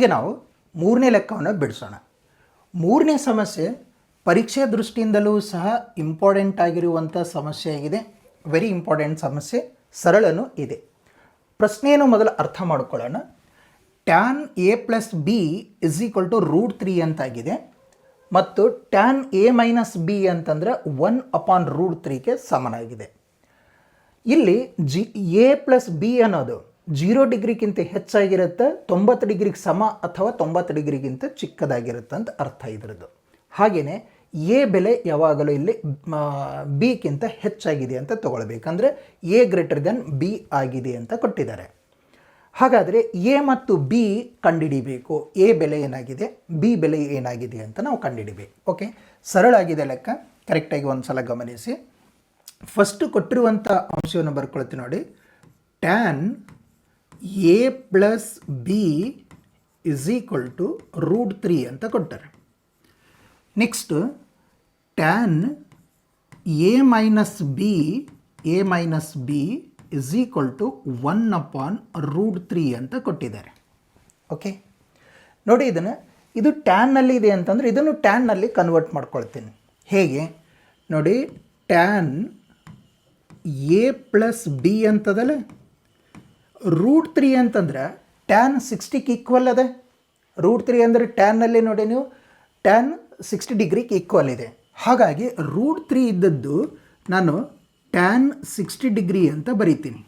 ಈಗ ನಾವು ಮೂರನೇ ಲೆಕ್ಕವನ್ನು ಬಿಡಿಸೋಣ. ಮೂರನೇ ಸಮಸ್ಯೆ, ಪರೀಕ್ಷೆ ದೃಷ್ಟಿಯಿಂದಲೂ ಸಹ ಇಂಪಾರ್ಟೆಂಟ್ ಆಗಿರುವಂಥ ಸಮಸ್ಯೆ ಆಗಿದೆ. ವೆರಿ ಇಂಪಾರ್ಟೆಂಟ್ ಸಮಸ್ಯೆ, ಸರಳನೂ ಇದೆ. ಪ್ರಶ್ನೆಯನ್ನು ಮೊದಲು ಅರ್ಥ ಮಾಡಿಕೊಳ್ಳೋಣ. Tan A plus B is equal to root three ಅಂತಾಗಿದೆ. ಮತ್ತು ಟ್ಯಾನ್ ಎ ಮೈನಸ್ ಬಿ ಅಂತಂದರೆ ಒನ್ ಅಪಾನ್ ರೂಟ್ ತ್ರೀಗೆ ಸಮನಾಗಿದೆ. ಇಲ್ಲಿ ಜಿ ಎ ಪ್ಲಸ್ ಬಿ ಅನ್ನೋದು ಜೀರೋ ಡಿಗ್ರಿಗಿಂತ ಹೆಚ್ಚಾಗಿರುತ್ತೆ, ತೊಂಬತ್ತು ಡಿಗ್ರಿಗೆ ಸಮ ಅಥವಾ ತೊಂಬತ್ತು ಡಿಗ್ರಿಗಿಂತ ಚಿಕ್ಕದಾಗಿರುತ್ತೆ ಅಂತ ಅರ್ಥ ಇದರದ್ದು. ಹಾಗೆಯೇ ಎ ಬೆಲೆ ಯಾವಾಗಲೂ ಇಲ್ಲಿ ಬಿಗಿಂತ ಹೆಚ್ಚಾಗಿದೆ ಅಂತ ತೊಗೊಳ್ಬೇಕಂದ್ರೆ ಎ ಗ್ರೇಟರ್ ದೆನ್ ಬಿ ಆಗಿದೆ ಅಂತ ಕೊಟ್ಟಿದ್ದಾರೆ. ಹಾಗಾದರೆ, ಎ ಮತ್ತು ಬಿ ಕಂಡುಹಿಡಿಬೇಕು. ಎ ಬೆಲೆ ಏನಾಗಿದೆ, ಬಿ ಬೆಲೆ ಏನಾಗಿದೆ ಅಂತ ನಾವು ಕಂಡುಹಿಡಿಬೇಕು. ಓಕೆ? ಸರಳ ಆಗಿದೆ ಲೆಕ್ಕ. ಕರೆಕ್ಟಾಗಿ ಒಂದು ಸಲ ಗಮನಿಸಿ. ಫಸ್ಟು ಕೊಟ್ಟಿರುವಂಥ ಅಂಶವನ್ನು ಬರ್ಕೊಳ್ತೀವಿ ನೋಡಿ. Tan A plus B is equal to root three ಅಂತ ಕೊಡ್ತಾರೆ. Next tan A minus B A minus B is equal to one upon root three ಅಂತ ಕೊಟ್ಟಿದ್ದಾರೆ. ಓಕೆ ನೋಡಿ ಇದನ್ನು, ಇದು ಟ್ಯಾನ್ನಲ್ಲಿ ಇದೆ ಅಂತಂದರೆ ಇದನ್ನು ಟ್ಯಾನ್ನಲ್ಲಿ ಕನ್ವರ್ಟ್ ಮಾಡ್ಕೊಳ್ತೀನಿ. ಹೇಗೆ? ನೋಡಿ ಟ್ಯಾನ್ ಎ ಪ್ಲಸ್ ಬಿ ಅಂತದಲ್ಲ? ರೂಟ್ ತ್ರೀ ಅಂತಂದ್ರೆ ಟ್ಯಾನ್ ಸಿಕ್ಸ್ಟಿಗೆ ಈಕ್ವಲ್ ಅದ. ರೂಟ್ ತ್ರೀ ಅಂದರೆ ಟ್ಯಾನ್ನಲ್ಲಿ ನೋಡಿ ನೀವು ಟ್ಯಾನ್ ಸಿಕ್ಸ್ಟಿ ಡಿಗ್ರಿಗೆ ಈಕ್ವಲ್ ಇದೆ. ಹಾಗಾಗಿ ರೂಟ್ ತ್ರೀ ಇದ್ದದ್ದು ನಾನು ಟ್ಯಾನ್ ಸಿಕ್ಸ್ಟಿ ಡಿಗ್ರಿ ಅಂತ ಬರೀತೀನಿ.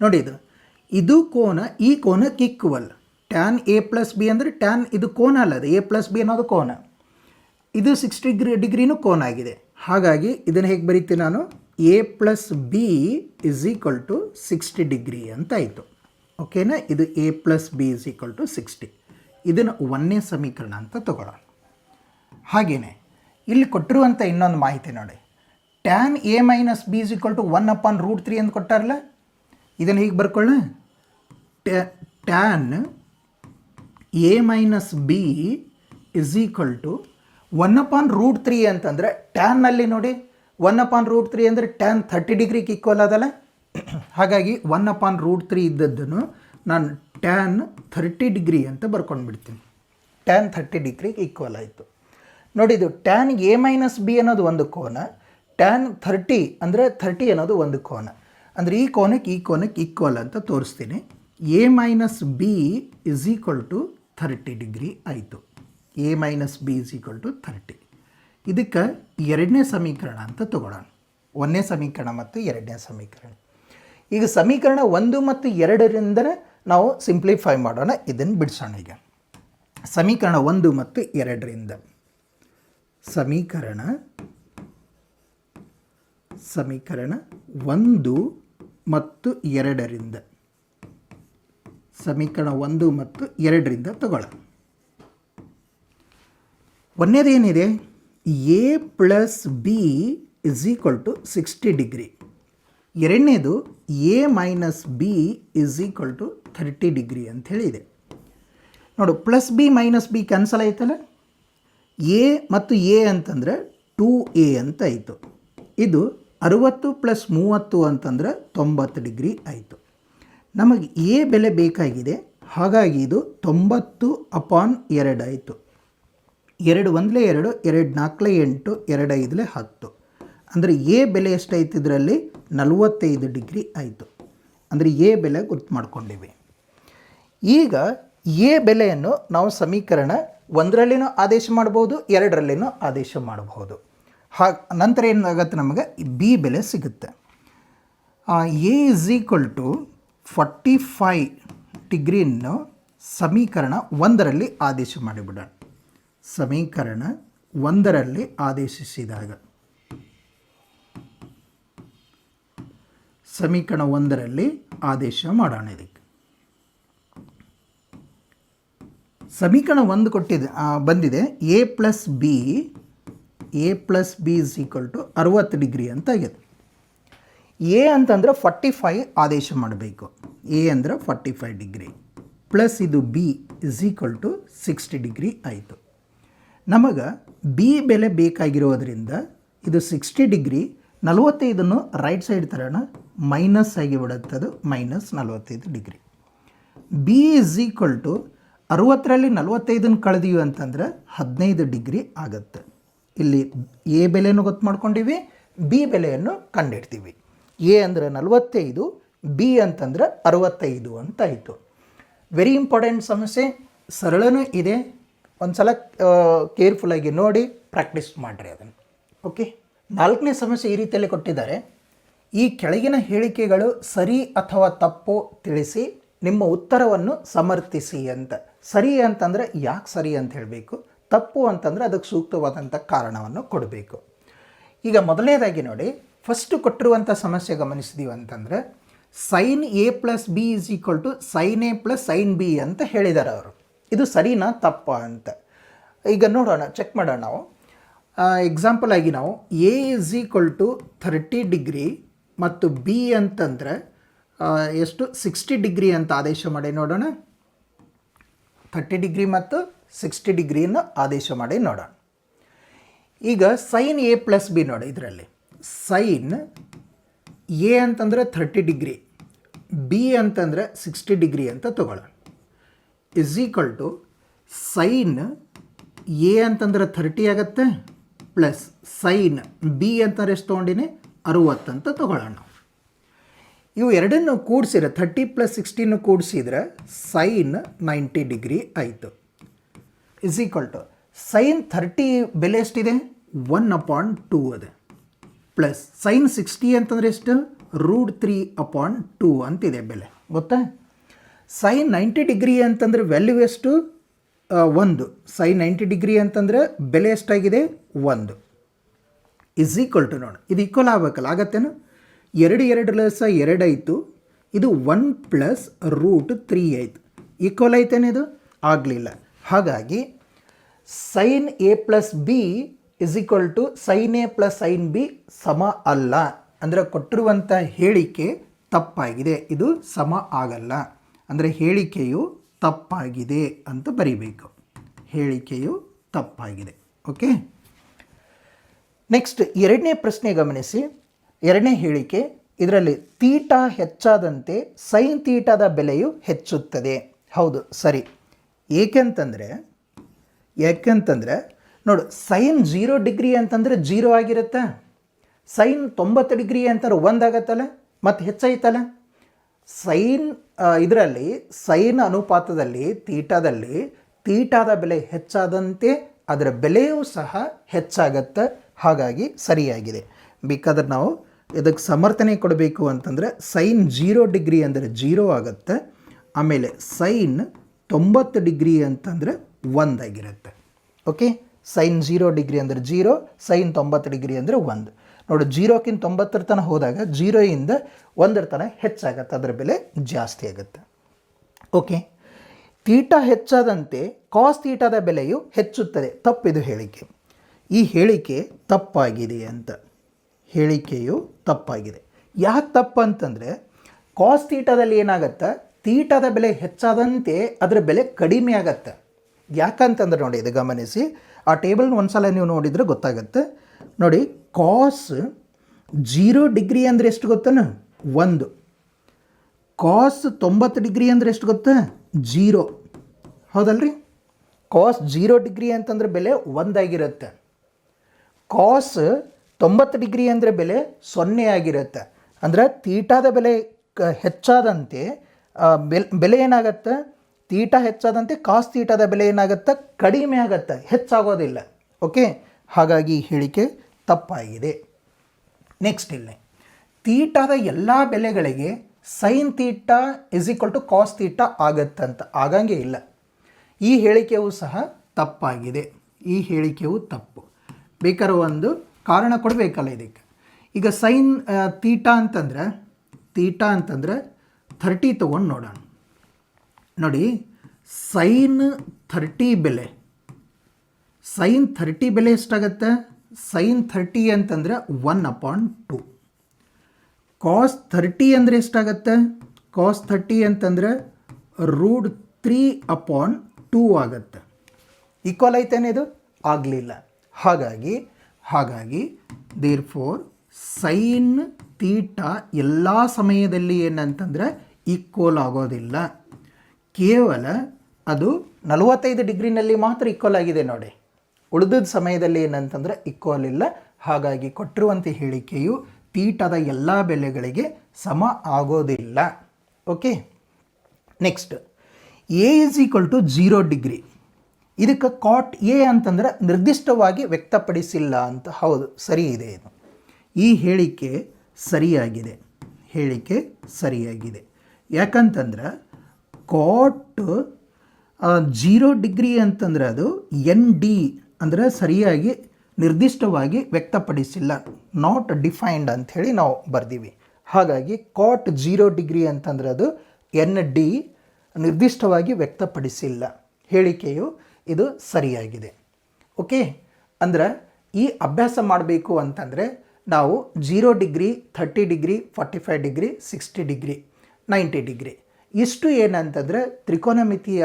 ನೋಡಿ ಇದು ಇದು ಕೋನ, ಈ ಕೋನಕ್ಕೆ equal tan A plus B ಅಂದರೆ ಟ್ಯಾನ್ ಇದು ಕೋನ ಅಲ್ಲ, ಅದು ಎ ಪ್ಲಸ್ ಬಿ ಅನ್ನೋದು ಕೋನ. ಇದು ಸಿಕ್ಸ್ಟಿ ಡಿಗ್ರಿ ಡಿಗ್ರಿನೂ ಕೋನ ಆಗಿದೆ. ಹಾಗಾಗಿ ಇದನ್ನು ಹೇಗೆ ಬರೀತೀನಿ ನಾನು? A plus B is equal to sixty degree ಅಂತ ಆಯಿತು. ಓಕೆನಾ ಇದು A plus B is equal to sixty ಇದನ್ನು ಒಂದನೇ ಸಮೀಕರಣ ಅಂತ ತಗೊಳ್ಳೋಣ. ಹಾಗೆಯೇ ಇಲ್ಲಿ ಕೊಟ್ಟಿರುವಂಥ ಇನ್ನೊಂದು ಮಾಹಿತಿ ನೋಡಿ. Tan A minus B is equal to one upon root three ಅಂತ ಕೊಟ್ಟಾರಲ್ಲ? ಇದನ್ನು ಹೀಗೆ ಬರ್ಕೊಳ್ಳ tan A minus B is equal to one upon root three ಅಂತಂದರೆ ಟ್ಯಾನ್ನಲ್ಲಿ ನೋಡಿ. ಒನ್ ಅಪಾನ್ ರೂಟ್ ತ್ರೀ ಅಂದರೆ ಟೆನ್ ಥರ್ಟಿ ಡಿಗ್ರಿಗೆ ಈಕ್ವಲ್ ಅದಲ್ಲ? ಹಾಗಾಗಿ ಒನ್ ಅಪಾನ್ ರೂಟ್ ತ್ರೀ ಇದ್ದದ್ದನ್ನು ನಾನು ಟ್ಯಾನ್ ಥರ್ಟಿ ಡಿಗ್ರಿ ಅಂತ ಬರ್ಕೊಂಡು ಬಿಡ್ತೀನಿ ಟ್ಯಾನ್ ಥರ್ಟಿ ಡಿಗ್ರಿಗೆ ಈಕ್ವಲ್ ಆಯಿತು. ನೋಡಿ ಇದು ಟ್ಯಾನ್ ಎ ಮೈನಸ್ ಬಿ ಅನ್ನೋದು ಒಂದು ಕೋನ ಟ್ಯಾನ್ ಥರ್ಟಿ ಅಂದರೆ ಥರ್ಟಿ ಅನ್ನೋದು ಒಂದು ಕೋನ. ಅಂದರೆ ಈ ಕೋನಕ್ಕೆ ಈ ಕೋನಕ್ಕೆ ಈಕ್ವಲ್ ಅಂತ ತೋರಿಸ್ತೀನಿ. A minus B is equal to thirty degree ಆಯಿತು. A minus B is equal to thirty ಇದಕ್ಕೆ ಎರಡನೇ ಸಮೀಕರಣ ಅಂತ ತಗೊಳ್ಳೋಣ. ಒಂದನೇ ಸಮೀಕರಣ ಮತ್ತು ಎರಡನೇ ಸಮೀಕರಣ. ಈಗ ಸಮೀಕರಣ ಒಂದು ಮತ್ತು ಎರಡರಿಂದ ನಾವು ಸಿಂಪ್ಲಿಫೈ ಮಾಡೋಣ, ಇದನ್ನು ಬಿಡಿಸೋಣ ಈಗ. ಸಮೀಕರಣ ಒಂದು ಮತ್ತು ಎರಡರಿಂದ. ಸಮೀಕರಣ ಸಮೀಕರಣ ಒಂದು ಮತ್ತು ಎರಡರಿಂದ. ಸಮೀಕರಣ ಒಂದು ಮತ್ತು ಎರಡರಿಂದ ತಗೊಳ್ಳೋಣ. ಒಂದನೇದೇನಿದೆ A plus B is equal to sixty degree ಎರಡನೇದು A minus B is equal to thirty degree ಅಂತ ಹೇಳಿದೆ. ನೋಡು plus B minus B cancel ಆಯ್ತಲ್ಲ? ಎ ಮತ್ತು ಎ ಅಂತಂದರೆ ಟೂ ಎ ಅಂತ ಆಯಿತು. ಇದು ಅರುವತ್ತು ಪ್ಲಸ್ ಮೂವತ್ತು ಅಂತಂದರೆ ತೊಂಬತ್ತು ಡಿಗ್ರಿ ಆಯಿತು. ನಮಗೆ ಎ ಬೆಲೆ ಬೇಕಾಗಿದೆ, ಹಾಗಾಗಿ ಇದು ತೊಂಬತ್ತು ಅಪಾನ್ ಎರಡು ಆಯಿತು. ಎರಡು ಒಂದಲೇ ಎರಡು ಎರಡು ನಾಲ್ಕಲೇ ಎಂಟು, ಎರಡು ಐದಲೇ ಹತ್ತು. ಅಂದರೆ ಎ ಬೆಲೆ ಎಷ್ಟಾಯ್ತು ಇದರಲ್ಲಿ? ನಲವತ್ತೈದು ಡಿಗ್ರಿ ಆಯಿತು. ಅಂದರೆ ಎ ಬೆಲೆ ಗುರುತು ಮಾಡ್ಕೊಂಡಿವಿ. ಈಗ ಎ ಬೆಲೆಯನ್ನು ನಾವು ಸಮೀಕರಣ ಒಂದರಲ್ಲಿನೂ ಆದೇಶ ಮಾಡ್ಬೋದು, ಎರಡರಲ್ಲಿನೂ ಆದೇಶ ಮಾಡಬಹುದು ಹಾಗೆ ನಂತರ ಏನಾಗುತ್ತೆ ನಮಗೆ? ಬಿ ಬೆಲೆ ಸಿಗುತ್ತೆ. A is equal to forty five ಡಿಗ್ರಿಯನ್ನು ಸಮೀಕರಣ ಒಂದರಲ್ಲಿ ಆದೇಶ ಮಾಡಿಬಿಡೋಣ. ಸಮೀಕರಣ ಒಂದರಲ್ಲಿ ಆದೇಶಿಸಿದಾಗ. ಸಮೀಕರಣ ಒಂದರಲ್ಲಿ ಆದೇಶ ಮಾಡೋಣ ಇದಕ್ಕೆ. ಸಮೀಕರಣ ಒಂದು ಕೊಟ್ಟಿದೆ ಬಂದಿದೆ. A plus B A plus B is equal to ಅರುವತ್ತು ಡಿಗ್ರಿ ಅಂತ ಆಗಿದೆ. ಎ ಅಂತಂದ್ರೆ ಫಾರ್ಟಿ ಫೈ ಆದೇಶ ಮಾಡಬೇಕು. ಎ ಅಂದರೆ ಫಾರ್ಟಿ ಫೈವ್ ಡಿಗ್ರಿ. ಪ್ಲಸ್ ಇದು B is equal to sixty degree ಆಯಿತು. ನಮಗೆ ಬಿ ಬೆಲೆ ಬೇಕಾಗಿರೋದ್ರಿಂದ ಇದು ಸಿಕ್ಸ್ಟಿ ಡಿಗ್ರಿ ನಲವತ್ತೈದನ್ನು ರೈಟ್ ಸೈಡ್ ತರೋಣ ಮೈನಸ್ ಆಗಿ ಬಿಡುತ್ತೆ ಅದು ಮೈನಸ್ ನಲವತ್ತೈದು degree. B is equal to ಅರುವತ್ತರಲ್ಲಿ ನಲವತ್ತೈದನ್ನು ಕಳೆದೀವಿ ಅಂತಂದ್ರೆ ಹದಿನೈದು ಡಿಗ್ರಿ ಆಗುತ್ತೆ. ಇಲ್ಲಿ ಎ ಬೆಲೆಯನ್ನು ಗೊತ್ತು ಮಾಡ್ಕೊಂಡಿವಿ ಬಿ ಬೆಲೆಯನ್ನು ಕಂಡಿಡ್ತೀವಿ. ಎ ಅಂದರೆ ನಲವತ್ತೈದು ಬಿ ಅಂತಂದ್ರೆ ಅರವತ್ತೈದು ಅಂತ ಆಯಿತು. ವೆರಿ ಇಂಪಾರ್ಟೆಂಟ್ ಸಮಸ್ಯೆ, ಸರಳನೂ ಇದೆ. ಒಂದು ಸಲ ಕೇರ್ಫುಲ್ಲಾಗಿ ನೋಡಿ ಪ್ರಾಕ್ಟೀಸ್ ಮಾಡಿರಿ ಅದನ್ನು. ಓಕೆ ನಾಲ್ಕನೇ ಸಮಸ್ಯೆ ಈ ರೀತಿಯಲ್ಲಿ ಕೊಟ್ಟಿದ್ದಾರೆ. ಈ ಕೆಳಗಿನ ಹೇಳಿಕೆಗಳು ಸರಿ ಅಥವಾ ತಪ್ಪು ತಿಳಿಸಿ ನಿಮ್ಮ ಉತ್ತರವನ್ನು ಸಮರ್ಥಿಸಿ ಅಂತ. ಸರಿ ಅಂತಂದರೆ ಯಾಕೆ ಸರಿ ಅಂತ ಹೇಳಬೇಕು? ತಪ್ಪು ಅಂತಂದರೆ ಅದಕ್ಕೆ ಸೂಕ್ತವಾದಂಥ ಕಾರಣವನ್ನು ಕೊಡಬೇಕು. ಈಗ ಮೊದಲನೇದಾಗಿ ನೋಡಿ ಫಸ್ಟ್ ಕೊಟ್ಟಿರುವಂಥ ಸಮಸ್ಯೆ ಗಮನಿಸಿದೀವಿ ಅಂತಂದರೆ sine A plus B is equal to sine A plus sine B ಅಂತ ಹೇಳಿದ್ದಾರೆ ಅವರು. ಇದು ಸರಿನಾ ತಪ್ಪ ಅಂತ. ಈಗ ನೋಡೋಣ ಚೆಕ್ ಮಾಡೋಣ ನಾವು. ಎಕ್ಸಾಂಪಲ್ ಆಗಿ ನಾವು A is equal to thirty degree ಮತ್ತು ಬಿ ಅಂತಂದರೆ ಎಷ್ಟು? ಸಿಕ್ಸ್ಟಿ ಡಿಗ್ರಿ ಅಂತ ಆದೇಶ ಮಾಡಿ ನೋಡೋಣ. ಥರ್ಟಿ ಡಿಗ್ರಿ ಮತ್ತು ಸಿಕ್ಸ್ಟಿ ಡಿಗ್ರಿಯನ್ನು ಆದೇಶ ಮಾಡಿ ನೋಡೋಣ. ಈಗ ಸೈನ್ ಎ ಪ್ಲಸ್ ಬಿ ನೋಡಿ ಇದರಲ್ಲಿ. ಸೈನ್ ಎ ಅಂತಂದರೆ ಥರ್ಟಿ ಡಿಗ್ರಿ ಬಿ ಅಂತಂದರೆ ಸಿಕ್ಸ್ಟಿ ಡಿಗ್ರಿ ಅಂತ ತಗೊಳ್ಳೋಣ. Is equal to sine A ಅಂತಂದ್ರೆ ಥರ್ಟಿ ಆಗುತ್ತೆ ಪ್ಲಸ್ ಸೈನ್ ಬಿ ಅಂತಂದ್ರೆ ಎಷ್ಟು ತೊಗೊಂಡಿನಿ? ಅರುವತ್ತಂತ ತಗೊಳ್ಳೋಣ. ಇವು ಎರಡನ್ನು ಕೂಡಿಸಿದ್ರೆ ಥರ್ಟಿ ಪ್ಲಸ್ ಸಿಕ್ಸ್ಟೀನು ಕೂಡಿಸಿದ್ರೆ ಸೈನ್ ನೈಂಟಿ ಡಿಗ್ರಿ ಆಯಿತು. Is equal to sine thirty ಬೆಲೆ ಎಷ್ಟಿದೆ? ಒನ್ ಅಪಾನ್ ಟೂ ಅದೆ. ಪ್ಲಸ್ ಸೈನ್ ಸಿಕ್ಸ್ಟಿ ಅಂತಂದ್ರೆ ಎಷ್ಟು? ರೂಟ್ ತ್ರೀ ಅಪಾನ್ ಟೂ ಅಂತಿದೆ ಬೆಲೆ. ಗೊತ್ತಾ? ಸೈನ್ ನೈಂಟಿ ಡಿಗ್ರಿ ಅಂತಂದರೆ ವ್ಯಾಲ್ಯೂ ಎಷ್ಟು? ಒಂದು. ಸೈನ್ ನೈಂಟಿ ಡಿಗ್ರಿ ಅಂತಂದರೆ ಬೆಲೆ ಎಷ್ಟಾಗಿದೆ? ಒಂದು. ಇಸ್ ಈಕ್ವಲ್ ಟು ನೋಡಿ. ಇದು ಈಕ್ವಲ್ ಆಗಬೇಕಲ್ಲ, ಆಗತ್ತೇನು? ಎರಡು ಎರಡು ಲಸ ಎರಡು ಆಯಿತು. ಇದು ಒನ್ ಪ್ಲಸ್ ರೂಟ್ ತ್ರೀ ಆಯಿತು. ಈಕ್ವಲ್ ಐತೇನೆ ಇದು? ಆಗಲಿಲ್ಲ. ಹಾಗಾಗಿ sine A plus B is equal to sine A plus sine B ಸಮ ಅಲ್ಲ. ಅಂದರೆ ಕೊಟ್ಟಿರುವಂಥ ಹೇಳಿಕೆ ತಪ್ಪಾಗಿದೆ. ಇದು ಸಮ ಆಗಲ್ಲ. ಅಂದರೆ ಹೇಳಿಕೆಯು ತಪ್ಪಾಗಿದೆ ಅಂತ ಬರಿಬೇಕು. ಹೇಳಿಕೆಯು ತಪ್ಪಾಗಿದೆ. ಓಕೆ? ನೆಕ್ಸ್ಟ್ ಎರಡನೇ ಪ್ರಶ್ನೆ ಗಮನಿಸಿ. ಎರಡನೇ ಹೇಳಿಕೆ, ಇದರಲ್ಲಿ ತೀಟ ಹೆಚ್ಚಾದಂತೆ ಸೈನ್ ತೀಟದ ಬೆಲೆಯು ಹೆಚ್ಚುತ್ತದೆ. ಹೌದು, ಸರಿ. ಏಕೆಂತಂದರೆ ಯಾಕೆಂತಂದರೆ ನೋಡು, ಸೈನ್ ಜೀರೋ ಡಿಗ್ರಿ ಅಂತಂದರೆ ಜೀರೋ ಆಗಿರುತ್ತೆ. ಸೈನ್ ತೊಂಬತ್ತು ಡಿಗ್ರಿ ಅಂತಾರೆ ಒಂದಾಗತ್ತಲ್ಲ ಮತ್ತು ಹೆಚ್ಚಾಯ್ತಲ್ಲ? ಸೈನ್ ಇದರಲ್ಲಿ ಸೈನ್ ಅನುಪಾತದಲ್ಲಿ, ತೀಟಾದಲ್ಲಿ ತೀಟಾದ ಬೆಲೆ ಹೆಚ್ಚಾದಂತೆ ಅದರ ಬೆಲೆಯೂ ಸಹ ಹೆಚ್ಚಾಗತ್ತೆ. ಹಾಗಾಗಿ ಸರಿಯಾಗಿದೆ. ಬೇಕಾದ್ರೆ ನಾವು ಇದಕ್ಕೆ ಸಮರ್ಥನೆ ಕೊಡಬೇಕು ಅಂತಂದರೆ ಸೈನ್ ಜೀರೋ ಡಿಗ್ರಿ ಅಂದರೆ ಜೀರೋ ಆಗುತ್ತೆ. ಆಮೇಲೆ ಸೈನ್ ತೊಂಬತ್ತು ಡಿಗ್ರಿ ಅಂತಂದರೆ ಒಂದಾಗಿರುತ್ತೆ. ಓಕೆ ಸೈನ್ ಜೀರೋ ಡಿಗ್ರಿ ಅಂದರೆ ಜೀರೋ, ಸೈನ್ ತೊಂಬತ್ತು ಡಿಗ್ರಿ ಅಂದರೆ ಒಂದು. ನೋಡಿ, ಜೀರೋಕ್ಕಿಂತ ತೊಂಬತ್ತರ ತನಕ ಹೋದಾಗ ಜೀರೋಯಿಂದ ಒಂದರ ತನಕ ಹೆಚ್ಚಾಗತ್ತೆ. ಅದರ ಬೆಲೆ ಜಾಸ್ತಿ ಆಗುತ್ತೆ. ಓಕೆ ತೀಟ ಹೆಚ್ಚಾದಂತೆ ಕಾಸ್ ತೀಟದ ಬೆಲೆಯು ಹೆಚ್ಚುತ್ತದೆ. ತಪ್ಪಿದು ಹೇಳಿಕೆ. ಈ ಹೇಳಿಕೆ ತಪ್ಪಾಗಿದೆ ಅಂತ. ಹೇಳಿಕೆಯು ತಪ್ಪಾಗಿದೆ. ಯಾಕೆ ತಪ್ಪು ಅಂತಂದರೆ ಕಾಸ್ ತೀಟದಲ್ಲಿ ಏನಾಗತ್ತೆ? ತೀಟದ ಬೆಲೆ ಹೆಚ್ಚಾದಂತೆ ಅದರ ಬೆಲೆ ಕಡಿಮೆ ಆಗತ್ತೆ. ಯಾಕಂತಂದ್ರೆ ನೋಡಿ, ಇದು ಗಮನಿಸಿ. ಆ ಟೇಬಲ್ನ ಒಂದ್ಸಲ ನೀವು ನೋಡಿದರೆ ಗೊತ್ತಾಗತ್ತೆ. ನೋಡಿ ಕಾಸ್ ಜೀರೋ ಡಿಗ್ರಿ ಅಂದರೆ ಎಷ್ಟು ಗೊತ್ತನ? ಒಂದು. ಕಾಸ್ ತೊಂಬತ್ತು ಡಿಗ್ರಿ ಅಂದರೆ ಎಷ್ಟು ಗೊತ್ತಾ? ಜೀರೋ ಹೌದಲ್ರಿ? ಕಾಸ್ ಜೀರೋ ಡಿಗ್ರಿ ಅಂತಂದ್ರೆ ಬೆಲೆ ಒಂದಾಗಿರುತ್ತೆ. ಕಾಸ್ ತೊಂಬತ್ತು ಡಿಗ್ರಿ ಅಂದರೆ ಬೆಲೆ ಸೊನ್ನೆ ಆಗಿರುತ್ತೆ. ಅಂದರೆ ತೀಟಾದ ಬೆಲೆ ಕ ಹೆಚ್ಚಾದಂತೆ ಬೆಲ್, ಬೆಲೆ ಏನಾಗತ್ತೆ? ತೀಟ ಹೆಚ್ಚಾದಂತೆ ಕಾಸ್ ತೀಟಾದ ಬೆಲೆ ಏನಾಗುತ್ತೆ? ಕಡಿಮೆ ಆಗತ್ತೆ. ಹೆಚ್ಚಾಗೋದಿಲ್ಲ. ಓಕೆ? ಹಾಗಾಗಿ ಈ ಹೇಳಿಕೆ ತಪ್ಪಾಗಿದೆ. ನೆಕ್ಸ್ಟ್ ಇಲ್ಲಿ. ತೀಟಾದ ಎಲ್ಲ ಬೆಲೆಗಳಿಗೆ sine theta is equal to cos theta ಆಗತ್ತಂತ. ಆಗಂಗೆ ಇಲ್ಲ. ಈ ಹೇಳಿಕೆಯು ಸಹ ತಪ್ಪಾಗಿದೆ. ಈ ಹೇಳಿಕೆಯು ತಪ್ಪು. ಬೇಕಾದ್ರೆ ಒಂದು ಕಾರಣ ಕೊಡಬೇಕಲ್ಲ ಇದಕ್ಕೆ. ಈಗ ಸೈನ್ ತೀಟ ಅಂತಂದ್ರೆ ತೀಟ ಅಂತಂದ್ರೆ ಥರ್ಟಿ ತೊಗೊಂಡು ನೋಡೋಣ. ನೋಡಿ ಸೈನ್ ಥರ್ಟಿ ಬೆಲೆ. ಸೈನ್ ಥರ್ಟಿ ಬೆಲೆ ಎಷ್ಟಾಗತ್ತೆ? ಸೈನ್ ಥರ್ಟಿ ಅಂತಂದರೆ one upon two. Cos thirty ಅಂದರೆ ಎಷ್ಟಾಗತ್ತೆ? ಕಾಸ್ ಥರ್ಟಿ ಅಂತಂದರೆ ರೂಡ್ ತ್ರೀ ಅಪಾನ್ ಟೂ ಆಗುತ್ತೆ. ಈಕ್ವಲ್ ಐತೇನೆ ಇದು? ಆಗಲಿಲ್ಲ. ಹಾಗಾಗಿ ಹಾಗಾಗಿ ದೇರ್ ಫೋರ್ ಸೈನ್ ತೀಟ ಎಲ್ಲ ಸಮಯದಲ್ಲಿ ಏನಂತಂದರೆ ಈಕ್ವಲ್ ಆಗೋದಿಲ್ಲ. ಕೇವಲ ಅದು ನಲವತ್ತೈದು ಡಿಗ್ರಿನಲ್ಲಿ ಮಾತ್ರ ಈಕ್ವಲ್ ಆಗಿದೆ ನೋಡಿ. ಉಳಿದ ಸಮಯದಲ್ಲಿ ಏನಂತಂದರೆ ಈಕ್ವಲ್ ಇಲ್ಲ. ಹಾಗಾಗಿ ಕೊಟ್ಟಿರುವಂಥ ಹೇಳಿಕೆಯು ತೀಟದ ಎಲ್ಲ ಬೆಲೆಗಳಿಗೆ ಸಮ ಆಗೋದಿಲ್ಲ. Okay next A is equal to zero degree ಇದಕ್ಕೆ ಕಾಟ್ ಎ ಅಂತಂದ್ರೆ ನಿರ್ದಿಷ್ಟವಾಗಿ ವ್ಯಕ್ತಪಡಿಸಿಲ್ಲ ಅಂತ. ಹೌದು, ಸರಿ ಇದೆ ಇದು. ಈ ಹೇಳಿಕೆ ಸರಿಯಾಗಿದೆ. ಹೇಳಿಕೆ ಸರಿಯಾಗಿದೆ. ಯಾಕಂತಂದ್ರೆ ಕಾಟ್ ಜೀರೋ ಡಿಗ್ರಿ ಅಂತಂದ್ರೆ ಅದು ಎನ್ ಡಿ ಅಂದರೆ ಸರಿಯಾಗಿ ನಿರ್ದಿಷ್ಟವಾಗಿ ವ್ಯಕ್ತಪಡಿಸಿಲ್ಲ. ನಾಟ್ ಡಿಫೈನ್ಡ್ ಅಂಥೇಳಿ ನಾವು ಬರ್ದೀವಿ. ಹಾಗಾಗಿ ಕಾಟ್ ಜೀರೋ ಡಿಗ್ರಿ ಅಂತಂದ್ರೆ ಅದು ಎನ್ ಡಿ ನಿರ್ದಿಷ್ಟವಾಗಿ ವ್ಯಕ್ತಪಡಿಸಿಲ್ಲ. ಹೇಳಿಕೆಯು ಇದು ಸರಿಯಾಗಿದೆ. ಓಕೆ ಅಂದ್ರೆ ಈ ಅಭ್ಯಾಸ ಮಾಡಬೇಕು ಅಂತಂದರೆ ನಾವು zero degree, thirty degree, forty five degree, sixty degree, ninety degree. ಇಷ್ಟು ಏನಂತಂದರೆ ತ್ರಿಕೋನಮಿತಿಯ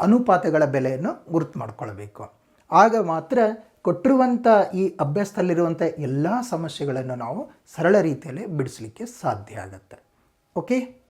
ಅನುಪಾತಗಳ ಬೆಲೆಯನ್ನು ಗುರುತು ಮಾಡಿಕೊಳ್ಬೇಕು. ಆಗ ಮಾತ್ರ ಕೊಟ್ಟಿರುವಂಥ ಈ ಅಭ್ಯಾಸದಲ್ಲಿರುವಂಥ ಎಲ್ಲ ಸಮಸ್ಯೆಗಳನ್ನು ನಾವು ಸರಳ ರೀತಿಯಲ್ಲಿ ಬಿಡಿಸಲಿಕ್ಕೆ ಸಾಧ್ಯ ಆಗುತ್ತೆ. ಓಕೆ